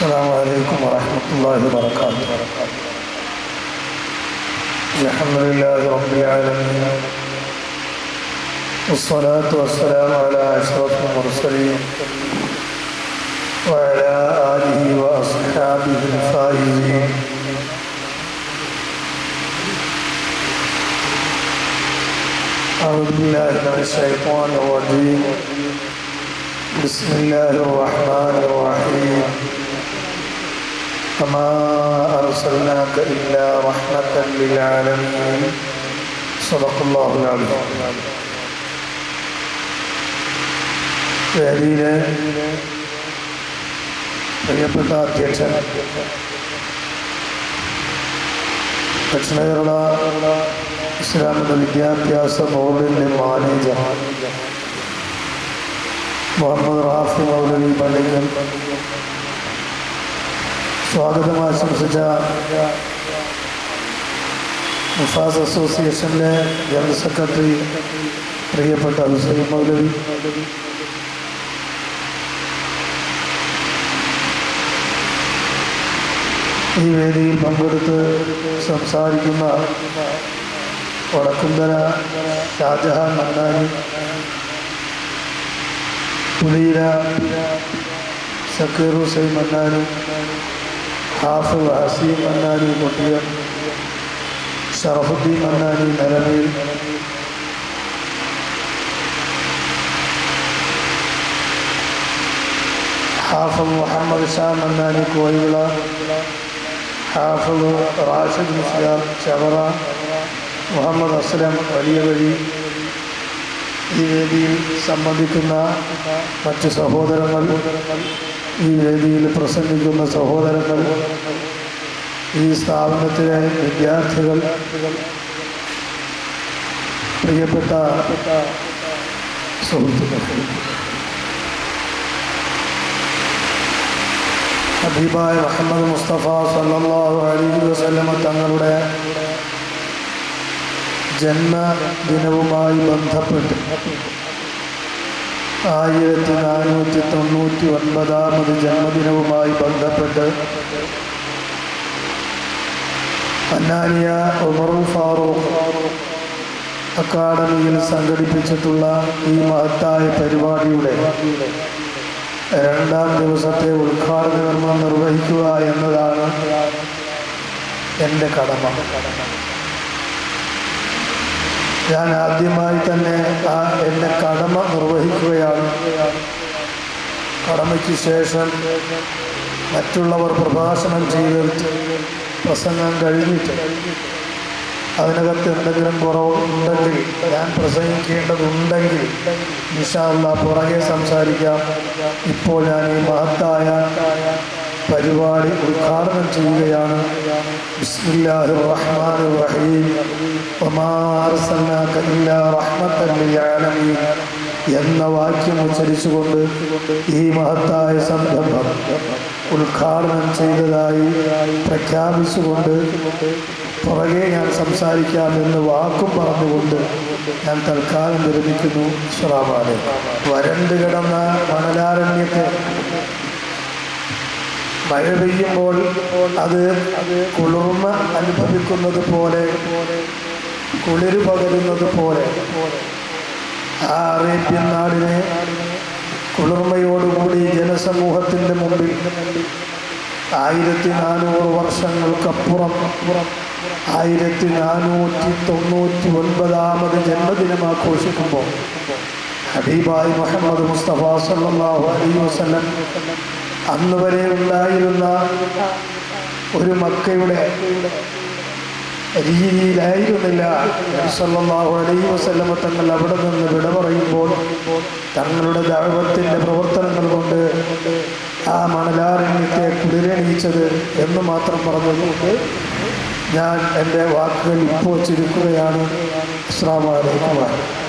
السلام عليكم ورحمة الله وبركاته. الحمد لله رب العالمين. والصلاة والسلام على أشرف المرسلين وعلى آله وأصحابه الفائزين. أعوذ بالله من الشيطان الرجيم. بسم الله الرحمن الرحيم. كما أرسلناك إلا رحمة للعالمين صدق الله العظيم വേദിയിലെ പ്രിയപ്പെട്ട അധ്യക്ഷൻ ദക്ഷിണ കേരള ഇസ്ലാമിക വിദ്യാഭ്യാസ ബോർഡിൻ്റെ മാനേജർ മുഹമ്മദ് റാഫി മൗലവി പള്ളിക്കൽ സ്വാഗതം ആശംസിച്ച മുഫാസ് അസോസിയേഷനിലെ ജനറൽ സെക്രട്ടറി പ്രിയപ്പെട്ട ഹുസൈൻ മൗലവി. ഈ വേദിയിൽ പങ്കെടുത്ത് സംസാരിക്കുന്ന വടക്കുന്തര ഷാജഹാൻ മന്നാനി പുലീര സക്കീർ ഹുസൈൻ മന്നാനി ഹാഫിദ് ഹസീം മന്നാനി കൊട്ടിയ ഷറഫുദ്ദീൻ മന്നാനി നിലമേൽ ഹാഫിദ് മുഹമ്മദ് ഷാ മന്നാനി കോയിവിള ഹാഫിദ് റാഷിദ് മുസ്ലിയാർ ചവറ മുഹമ്മദ് അസ്ലം വലിയ വഴി ഈ വേദിയിൽ സംബന്ധിക്കുന്ന മറ്റ് സഹോദരങ്ങൾ ഈ വേദിയിൽ പ്രസംഗിക്കുന്ന സഹോദരങ്ങൾ ഈ സ്ഥാപനത്തിലെ വിദ്യാർത്ഥികൾ പ്രിയപ്പെട്ട സുഹൃത്തുക്കൾ. ഹബീബായ മുഹമ്മദ് മുസ്തഫ സല്ലാഹു അലി വസല്ലമ തങ്ങളുടെ ജന്മദിനവുമായി ബന്ധപ്പെട്ട് ആയിരത്തി നാനൂറ്റി തൊണ്ണൂറ്റി ഒൻപതാമത് ജന്മദിനവുമായി ബന്ധപ്പെട്ട് അന്നാനിയ ഉമറുൽ ഫാറൂഖ് അക്കാഡമിയിൽ സംഘടിപ്പിച്ചിട്ടുള്ള ഈ മഹത്തായ പരിപാടിയുടെ രണ്ടാം ദിവസത്തെ ഉദ്ഘാടന കർമ്മം നിർവഹിക്കുക എന്നതാണ് എന്റെ കടമ. ഞാൻ ആദ്യമായി തന്നെ ആ എന്റെ കടമ നിർവഹിക്കുകയാണ്. കടമയ്ക്ക് ശേഷം മറ്റുള്ളവർ പ്രഭാഷണം ചെയ്തിട്ട് പ്രസംഗം കഴിഞ്ഞിട്ട് അതിനകത്ത് എന്തെങ്കിലും കുറവ് ഉണ്ടെങ്കിൽ ഞാൻ പ്രസംഗിക്കേണ്ടതുണ്ടെങ്കിൽ നിഷാല്ല പുറകെ സംസാരിക്കാം. ഇപ്പോൾ ഞാൻ ഈ മഹത്തായ പരിപാടി ഉദ്ഘാടനം ചെയ്യുകയാണ്. ബിസ്മില്ലാഹിർ റഹ്മാനിർ റഹീം. എന്ന വാക്യം ഉച്ചരിച്ചുകൊണ്ട് ഈ മഹത്തായ സംരംഭം ഉദ്ഘാടനം ചെയ്തതായി പ്രഖ്യാപിച്ചുകൊണ്ട് പുറകെ ഞാൻ സംസാരിക്കാമെന്ന് വാക്കും പറഞ്ഞുകൊണ്ട് ഞാൻ തൽക്കാലം വിരമിക്കുന്നു. ശ്രാമാനെ വരണ്ട് കിടന്ന മണലാരണ്യത്തെ മഴ പെയ്യുമ്പോൾ അത് കുളിർമ അനുഭവിക്കുന്നത് പോലെ കുളിര് പകരുന്നത് പോലെ ആ അറേബ്യൻ നാടിനെ കുളിർമയോടുകൂടി ജനസമൂഹത്തിന്റെ മുമ്പിൽ ആയിരത്തി നാനൂറ് വർഷങ്ങൾക്കപ്പുറം ആയിരത്തി നാനൂറ്റി തൊണ്ണൂറ്റി ഒൻപതാമത് ജന്മദിനം ആഘോഷിക്കുമ്പോൾ ഹബീബായി മുഹമ്മദ് മുസ്തഫ സല്ലാഹു അലൈ വസ്ലം അന്ന് വരെ ഉണ്ടായിരുന്ന ഒരു മക്കയുടെ രീതിയിലായിരുന്നില്ല. സല്ലല്ലാഹു അലൈഹി വസല്ലമ തങ്ങൾ അവിടെ നിന്ന് വിട പറയുമ്പോൾ തങ്ങളുടെ ദൈവത്തിന്റെ പ്രവർത്തനങ്ങൾ കൊണ്ട് ആ മണലാരണ്യത്തെ കുളിരണിയിച്ചത് എന്ന് മാത്രം പറഞ്ഞതുകൊണ്ട് ഞാൻ എന്റെ വാക്കുകൾ ഇപ്പോൾ ചുരുക്കുകയാണ്. വലൈക്കും